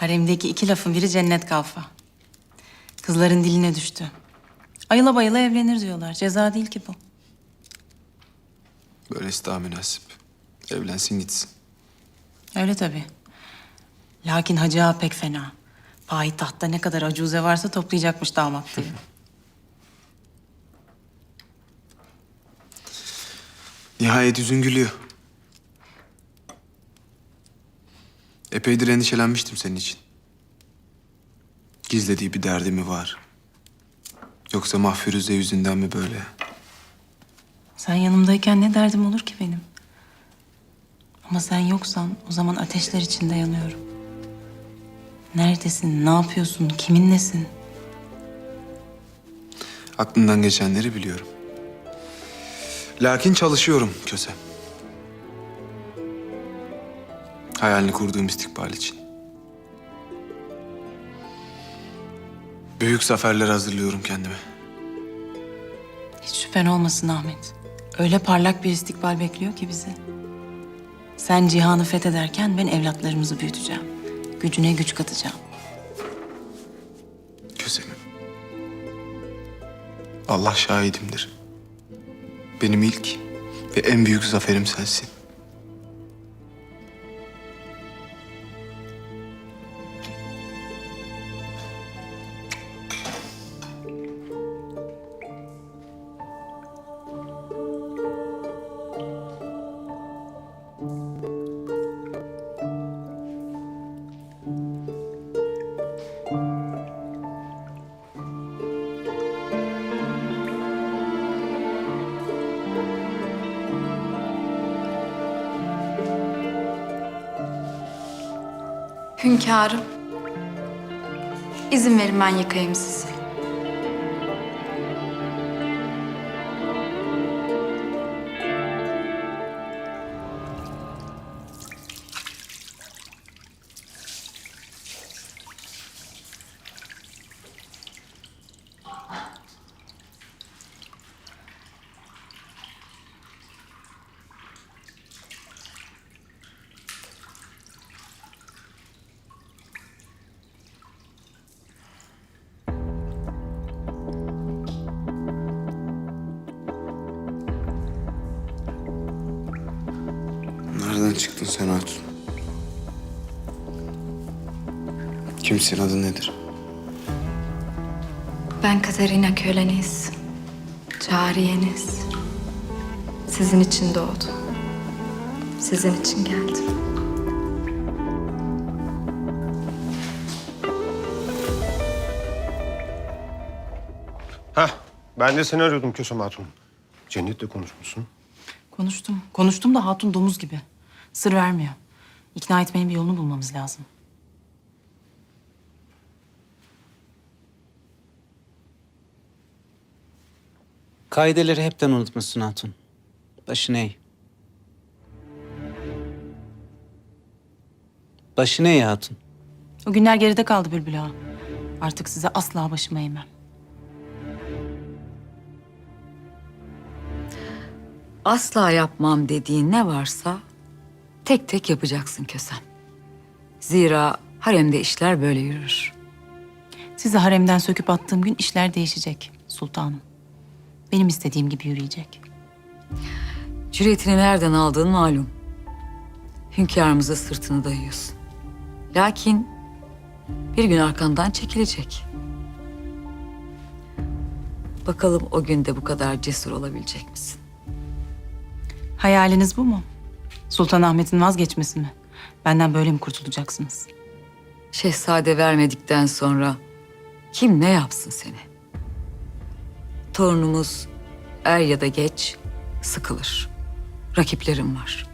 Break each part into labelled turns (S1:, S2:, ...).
S1: Haremdeki iki lafın biri cennet kalfa. Kızların diline düştü. Ayıla bayıla evlenir diyorlar. Ceza değil ki bu.
S2: Böylesi daha münasip. Evlensin gitsin.
S1: Öyle tabii. Lakin Hacı Ağa pek fena. Payitahtta ne kadar acuze varsa toplayacakmış damat diye.
S2: Nihayet yüzün gülüyor. Epeydir endişelenmiştim senin için. Gizlediği bir derdi mi var? Yoksa Mahfiruze yüzünden mi böyle?
S1: Sen yanımdayken ne derdim olur ki benim? Ama sen yoksan o zaman ateşler içinde yanıyorum. Neredesin, ne yapıyorsun, kiminlesin?
S2: Aklından geçenleri biliyorum. Lakin çalışıyorum Köse. Hayalini kurduğum istikbal için. Büyük zaferler hazırlıyorum kendime.
S1: Hiç şüphen olmasın Ahmet. Öyle parlak bir istikbal bekliyor ki bizi. Sen cihanı fethederken ben evlatlarımızı büyüteceğim. Gücüne güç katacağım.
S2: Köse'm. Allah şahidimdir. Benim ilk ve en büyük zaferim sensin.
S3: Hünkârım. İzin verin ben yıkayayım sizi.
S2: Sen Hatun? Kimsin, adı nedir?
S3: Ben Katerina köleniz. Cariyeniz. Sizin için doğdum. Sizin için geldim.
S4: Heh, ben de seni arıyordum Kösem Hatun. Cennet'le konuşmuşsun.
S1: Konuştum. Konuştum da hatun domuz gibi. Sır vermiyor. İkna etmenin bir yolunu bulmamız lazım.
S5: Kaideleri hepten unutmuşsun Hatun. Başını eğ. Başını eğ Hatun.
S1: O günler geride kaldı Bülbül Ağa. Artık size asla başıma eğmem.
S6: Asla yapmam dediğin ne varsa tek tek yapacaksın Kösem. Zira haremde işler böyle yürür.
S1: Sizi haremden söküp attığım gün işler değişecek sultanım. Benim istediğim gibi yürüyecek.
S6: Cüretini nereden aldığın malum. Hünkârımıza sırtını dayıyorsun. Lakin bir gün arkandan çekilecek. Bakalım o günde bu kadar cesur olabilecek misin?
S1: Hayaliniz bu mu? Sultan Ahmet'in vazgeçmesi mi? Benden böyle mi kurtulacaksınız?
S6: Şehzade vermedikten sonra kim ne yapsın seni? Torunumuz er ya da geç sıkılır. Rakiplerim var.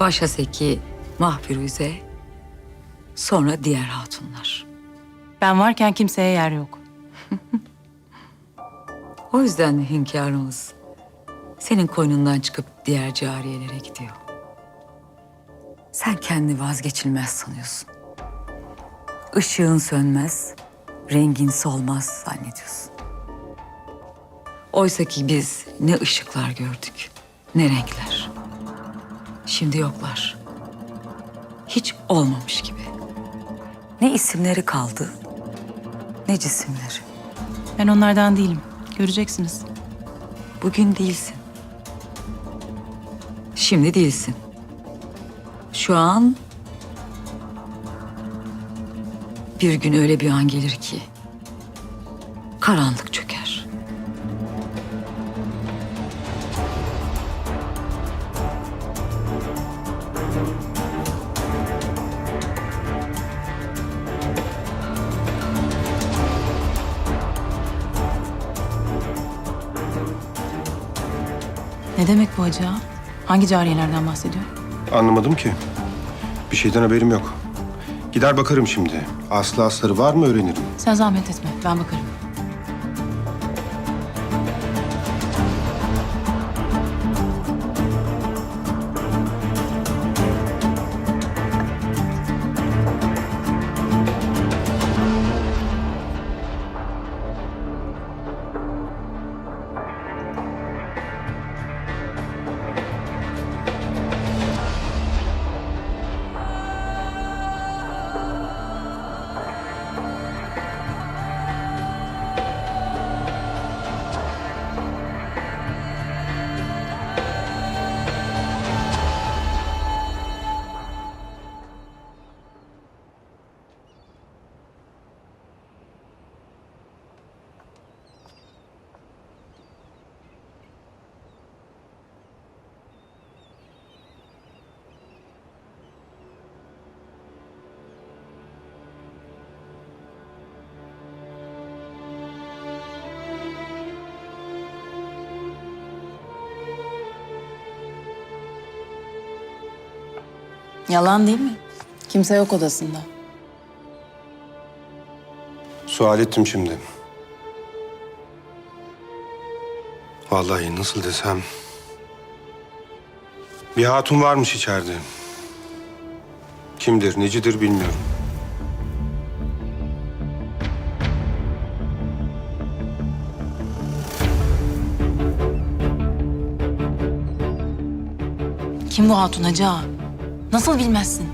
S6: Başhaseki Mahfiruze, sonra diğer hatunlar.
S1: Ben varken kimseye yer yok.
S6: O yüzden hünkârımız senin koynundan çıkıp diğer cariyelere gidiyor. Sen kendi vazgeçilmez sanıyorsun. Işığın sönmez, rengin solmaz zannediyorsun. Oysa ki biz ne ışıklar gördük, ne renkler. Şimdi yoklar. Hiç olmamış gibi. Ne isimleri kaldı, ne cisimleri.
S1: Ben onlardan değilim. Göreceksiniz.
S6: Bugün değilsin. Şimdi değilsin. Şu an bir gün öyle bir an gelir ki karanlık çöker.
S1: Ne demek bu acı ağa? Hangi cariyelerden bahsediyor?
S4: Anlamadım ki. Bir şeyden haberim yok. Gider bakarım şimdi. Aslı asları var mı öğrenirim.
S1: Sen zahmet etme. Ben bakarım. Yalan değil mi? Kimse yok odasında.
S4: Sual ettim şimdi. Vallahi nasıl desem... Bir hatun varmış içeride. Kimdir, necidir bilmiyorum.
S1: Kim bu hatun hacı ağa? Nasıl bilmezsin?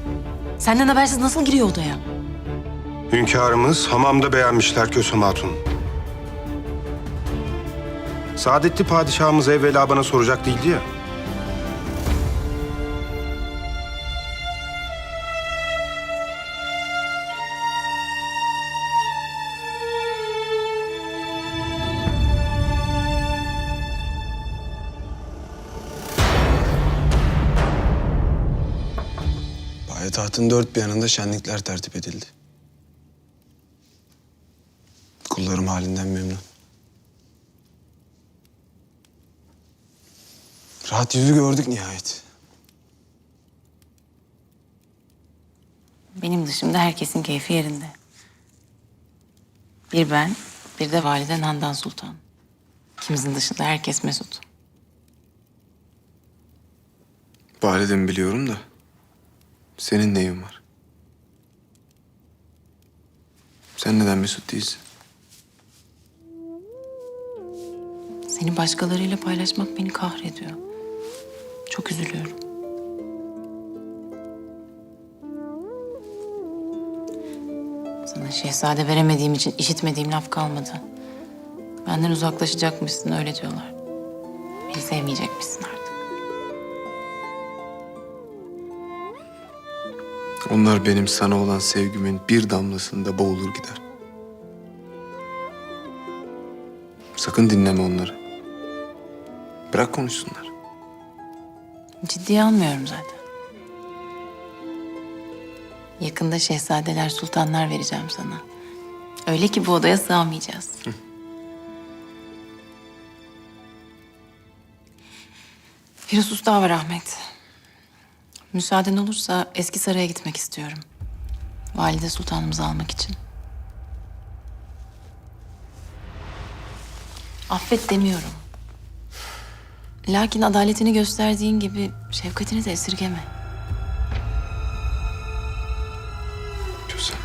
S1: Senden habersiz nasıl giriyor odaya?
S4: Hünkârımız hamamda beğenmişler Kösem Hatun. Saadetli padişahımız evvela bana soracak değildi ya.
S2: Payitahtın dört bir yanında şenlikler tertip edildi. Kullarım halinden memnun. Rahat yüzü gördük nihayet.
S1: Benim dışımda herkesin keyfi yerinde. Bir ben, bir de validen Handan Sultan. İkimizin dışında herkes mesut.
S2: Validemi biliyorum da senin neyin var? Sen neden mesut değilsin?
S1: Seni başkalarıyla paylaşmak beni kahrediyor. Çok üzülüyorum. Sana şehzade veremediğim için işitmediğim laf kalmadı. Benden uzaklaşacakmışsın öyle diyorlar. Beni sevmeyecekmişsin artık.
S2: Onlar benim sana olan sevgimin bir damlasında boğulur gider. Sakın dinleme onları. Bırak konuşsunlar.
S1: Ciddiye almıyorum zaten. Yakında şehzadeler, sultanlar vereceğim sana. Öyle ki bu odaya sığamayacağız. Bir husus daha var Ahmet. Müsaaden olursa eski saraya gitmek istiyorum. Valide sultanımızı almak için. Affet demiyorum. Lakin adaletini gösterdiğin gibi şefkatini de esirgeme.
S2: Kösem.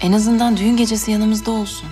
S1: En azından düğün gecesi yanımızda olsun.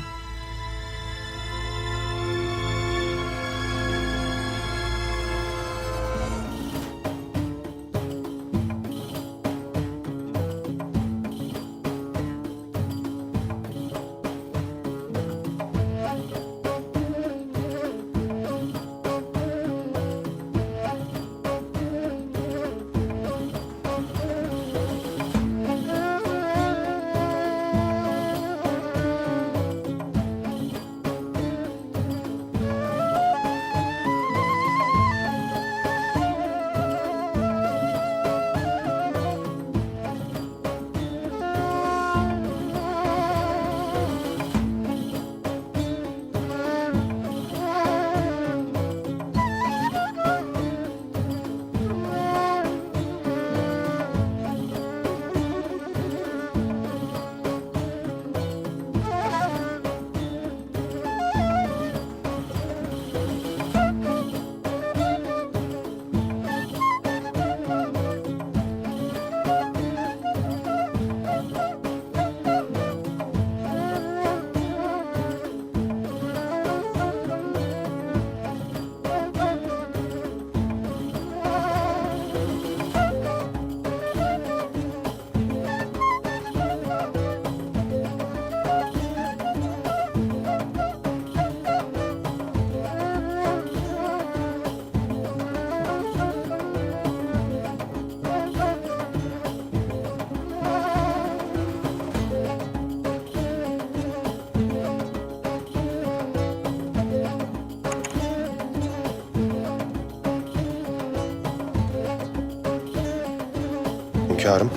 S4: Hünkârım,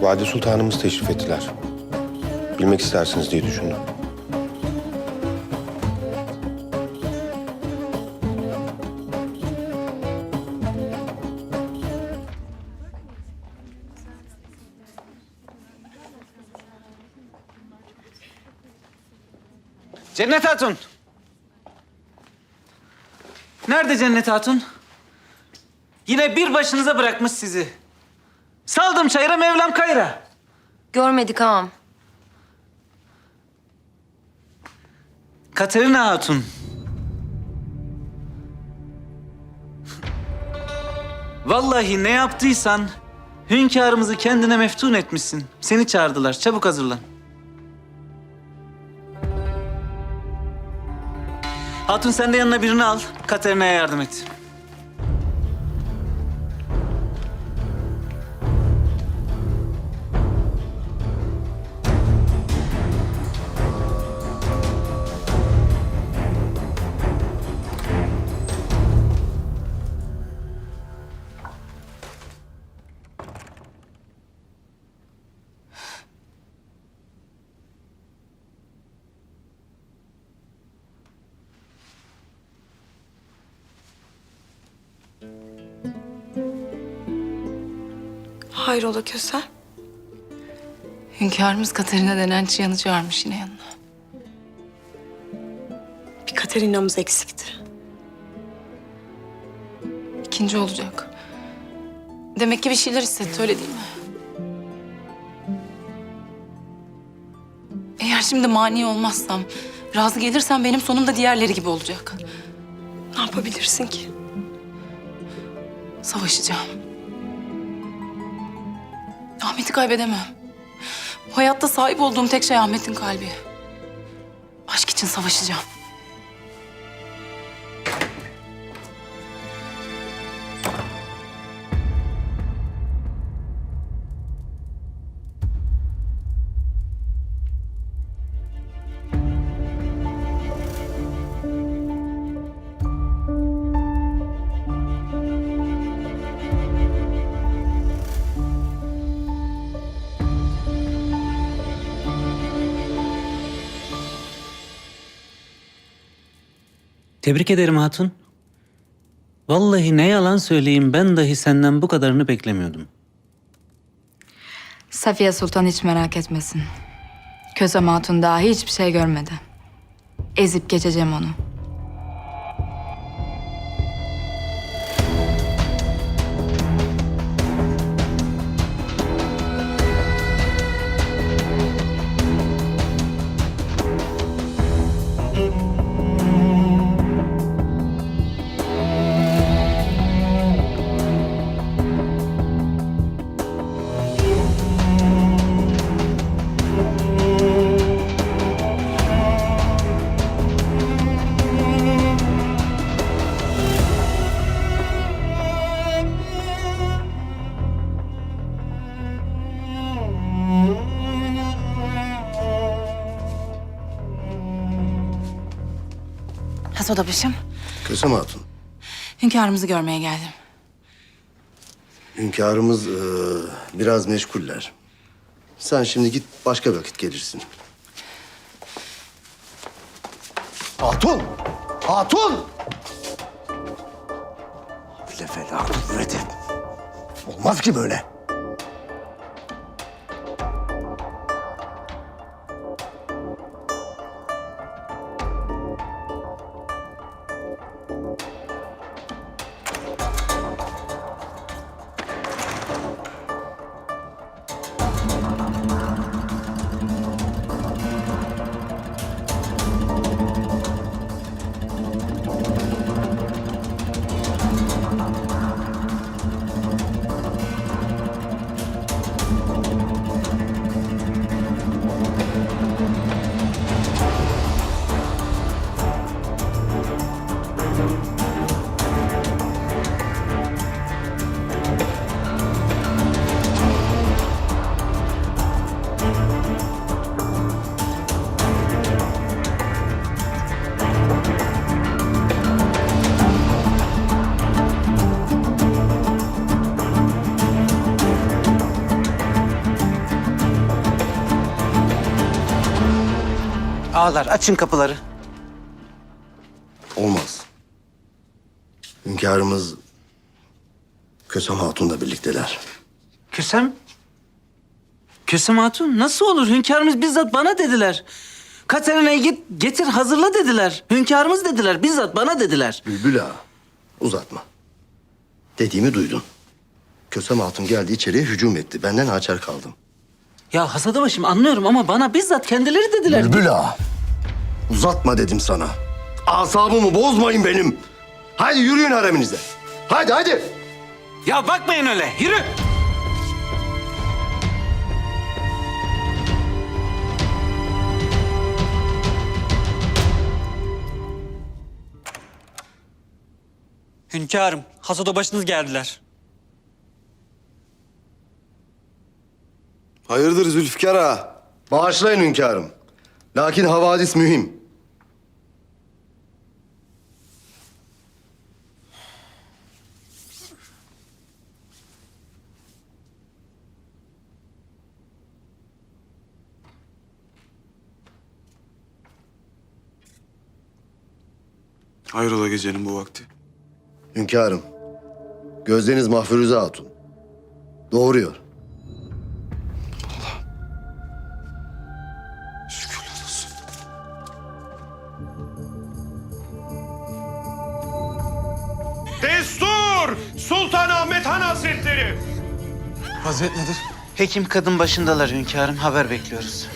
S4: Vade Sultanımız teşrif ettiler. Bilmek istersiniz diye düşündüm.
S5: Cennet Hatun! Nerede Cennet Hatun? Yine bir başınıza bırakmış sizi. Saldım çayıra Mevlam kayıra.
S7: Görmedik ağam.
S5: Katerina Hatun. Vallahi ne yaptıysan hünkârımızı kendine meftun etmişsin. Seni çağırdılar. Çabuk hazırlan. Hatun sen de yanına birini al. Katerina'ya yardım et.
S7: Kösem?
S1: Hünkârımız Katerina denen çıyanı çağırmış yine yanına.
S7: Bir Katerina'mız eksikti.
S1: İkinci olacak. Demek ki bir şeyler hissetti öyle değil mi? Eğer şimdi mani olmazsam, razı gelirsem benim sonum da diğerleri gibi olacak.
S7: Ne yapabilirsin ki?
S1: Savaşacağım. Ahmet'i kaybedemem. Bu hayatta sahip olduğum tek şey Ahmet'in kalbi. Aşk için savaşacağım.
S5: Tebrik ederim Hatun. Vallahi ne yalan söyleyeyim ben dahi senden bu kadarını beklemiyordum.
S3: Safiye Sultan hiç merak etmesin. Kösem Hatun daha hiçbir şey görmedi. Ezip geçeceğim onu.
S1: Hasoda başım.
S8: Kösem Hatun,
S1: Hünkârımızı görmeye geldim.
S8: hünkârımız eee, biraz meşguller. Sen şimdi git başka vakit gelirsin. Hatun! Hatun! Fena kuvveti. Olmaz ki böyle.
S5: Ağlar açın kapıları.
S8: Olmaz. Hünkârımız Kösem Hatun'la birlikteler.
S5: Kösem? Kösem Hatun nasıl olur? Hünkârımız bizzat bana dediler. Katerina'yı git, getir hazırla dediler. Hünkârımız dediler. Bizzat bana dediler.
S8: Bülbül ağa, uzatma. Dediğimi duydun. Kösem Hatun geldi içeriye hücum etti. Benden açar kaldım.
S5: Ya Hasadıbaşım anlıyorum ama bana bizzat kendileri dediler.
S8: Bülbül ağa, uzatma dedim sana. Asabımı bozmayın benim. Haydi yürüyün hareminize. Haydi haydi.
S5: Ya bakmayın öyle. Yürü.
S9: Hünkârım, hasada başınız geldiler.
S8: Hayırdır Zülfikar ağa? Bağışlayın hünkârım. Lakin havadis mühim.
S2: Hayrola gecenin bu vakti?
S8: Hünkârım, gözleriniz Mahfuruze Hatun. Doğuruyor.
S4: Destur! Sultan Ahmet Han Hazretleri!
S2: Vaziyet nedir?
S5: Hekim kadın başındalar hünkârım. Haber bekliyoruz.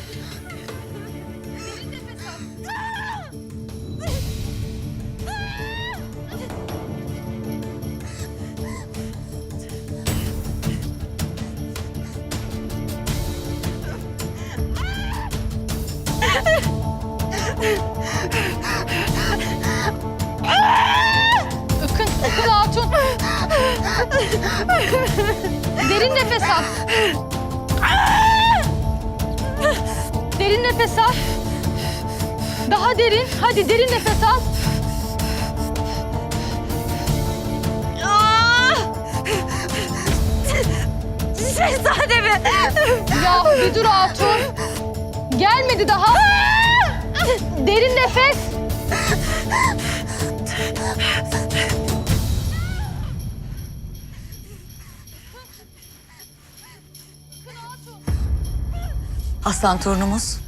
S10: Ya bir dur Hatun. Gelmedi daha. Derin nefes.
S6: Aslan torunumuz.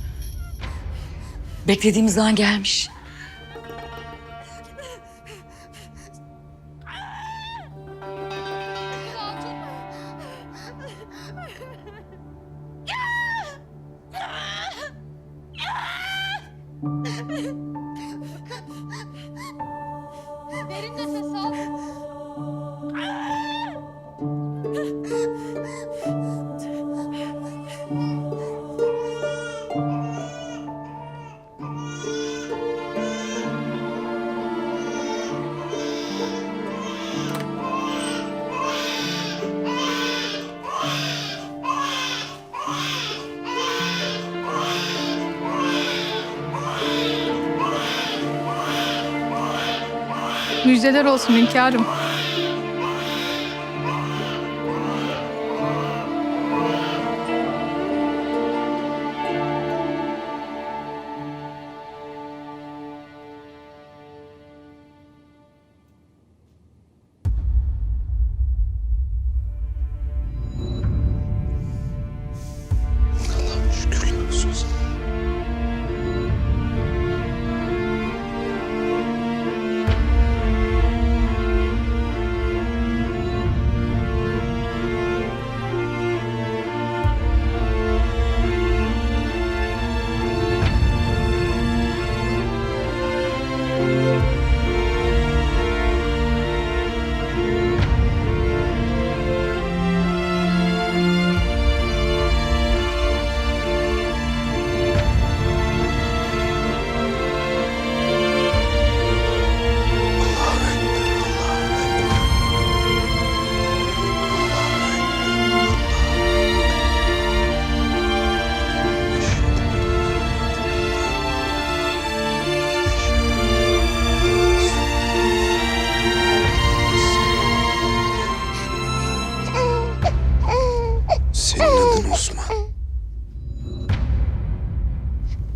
S6: Beklediğimiz an gelmiş.
S3: Müjdeler olsun hünkârım.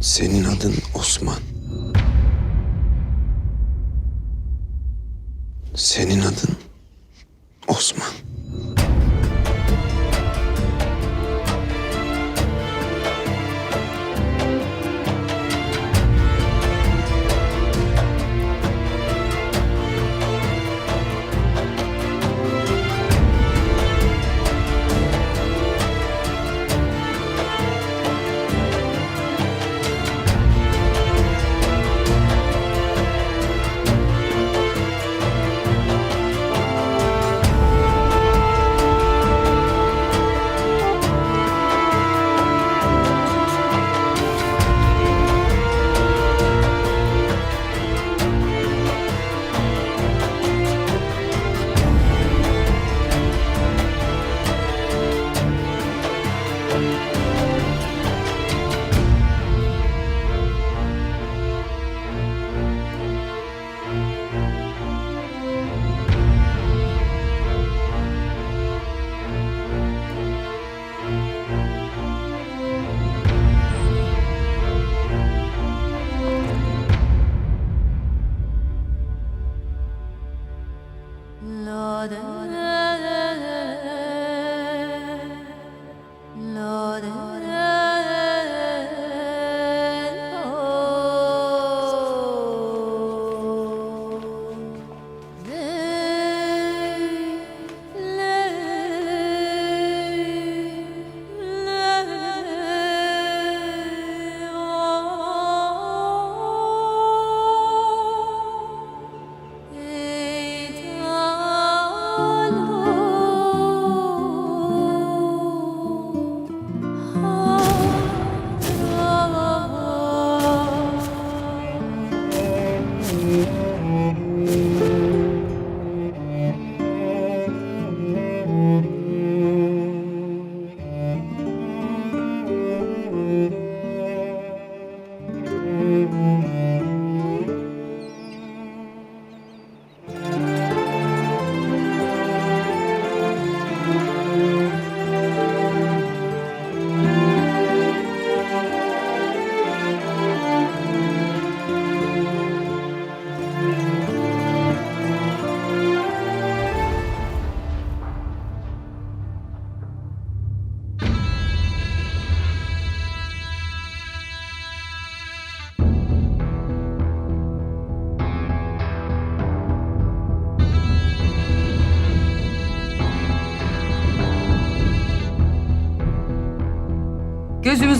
S2: Senin adın Osman. Senin adın Osman.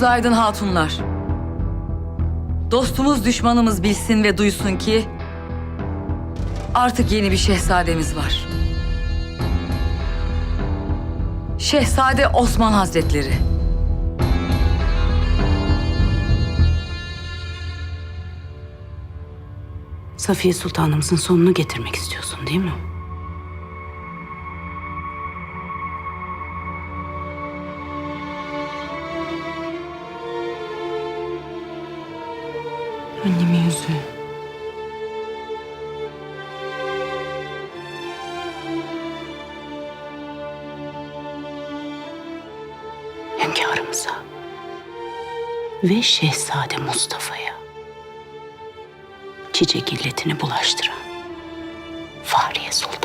S6: Gözümüz aydın hatunlar. Dostumuz düşmanımız bilsin ve duysun ki artık yeni bir şehzademiz var. Şehzade Osman Hazretleri.
S11: Safiye Sultanımızın sonunu getirmek istiyorsun değil mi? Ve Şehzade Mustafa'ya çiçek illetini bulaştıran Fahriye Sultan.